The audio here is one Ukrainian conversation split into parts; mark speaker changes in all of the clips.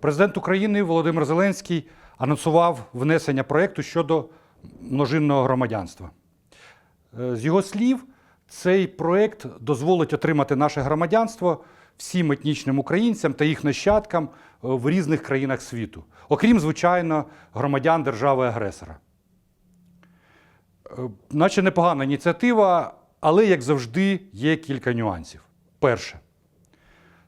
Speaker 1: Президент України Володимир Зеленський анонсував внесення проєкту щодо множинного громадянства. Е, З його слів, цей проєкт дозволить отримати наше громадянство всім етнічним українцям та їх нащадкам е, в різних країнах світу, окрім, звичайно, громадян держави-агресора. Е, Наче непогана ініціатива, але, як завжди, є кілька нюансів. Перше.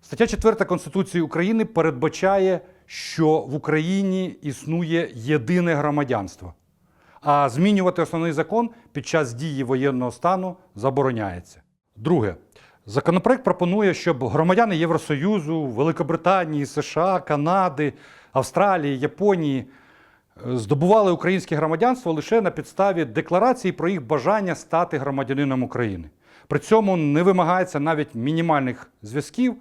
Speaker 1: Стаття 4 Конституції України передбачає, що в Україні існує єдине громадянство, а змінювати основний закон під час дії воєнного стану забороняється. Друге, законопроект пропонує, щоб громадяни Євросоюзу, Великобританії, США, Канади, Австралії, Японії е, здобували українське громадянство лише на підставі декларації про їх бажання стати громадянином України. При цьому не вимагається навіть мінімальних зв'язків,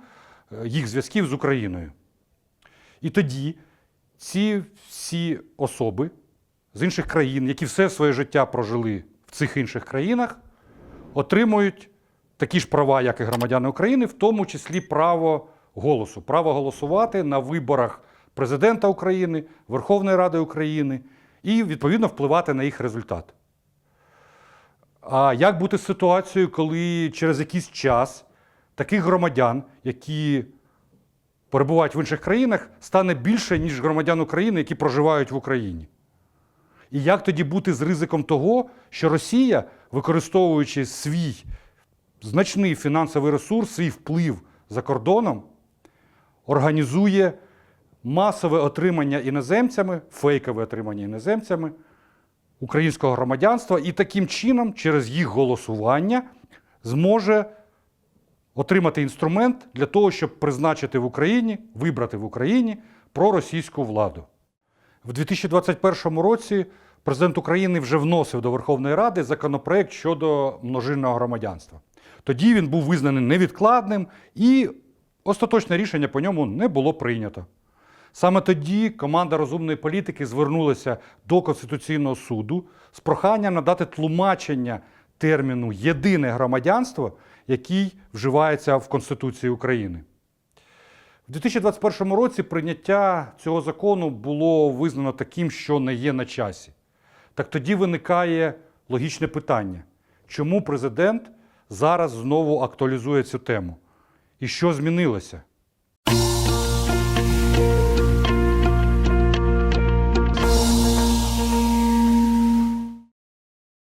Speaker 1: їх зв'язків з Україною. І тоді ці всі особи з інших країн, які все своє життя прожили в цих інших країнах, отримують такі ж права, як і громадяни України, в тому числі право голосу, право голосувати на виборах президента України, Верховної Ради України і відповідно впливати на їх результат. А як бути з ситуацією, коли через якийсь час таких громадян, які перебувають в інших країнах, стане більше, ніж громадян України, які проживають в Україні? І як тоді бути з ризиком того, що Росія, використовуючи свій значний фінансовий ресурс, свій вплив за кордоном, організує масове отримання іноземцями, фейкове отримання іноземцями українського громадянства і таким чином, через їх голосування, зможе отримати інструмент для того, щоб призначити в Україні, вибрати в Україні проросійську владу. В 2021 році президент України вже вносив до Верховної Ради законопроект щодо множинного громадянства. Тоді він був визнаний невідкладним і остаточне рішення по ньому не було прийнято. Саме тоді команда розумної політики звернулася до Конституційного суду з проханням надати тлумачення терміну єдине громадянство, який вживається в Конституції України. В 2021 році прийняття цього закону було визнано таким, що не є на часі. Так тоді виникає логічне питання: чому президент зараз знову актуалізує цю тему? І що змінилося?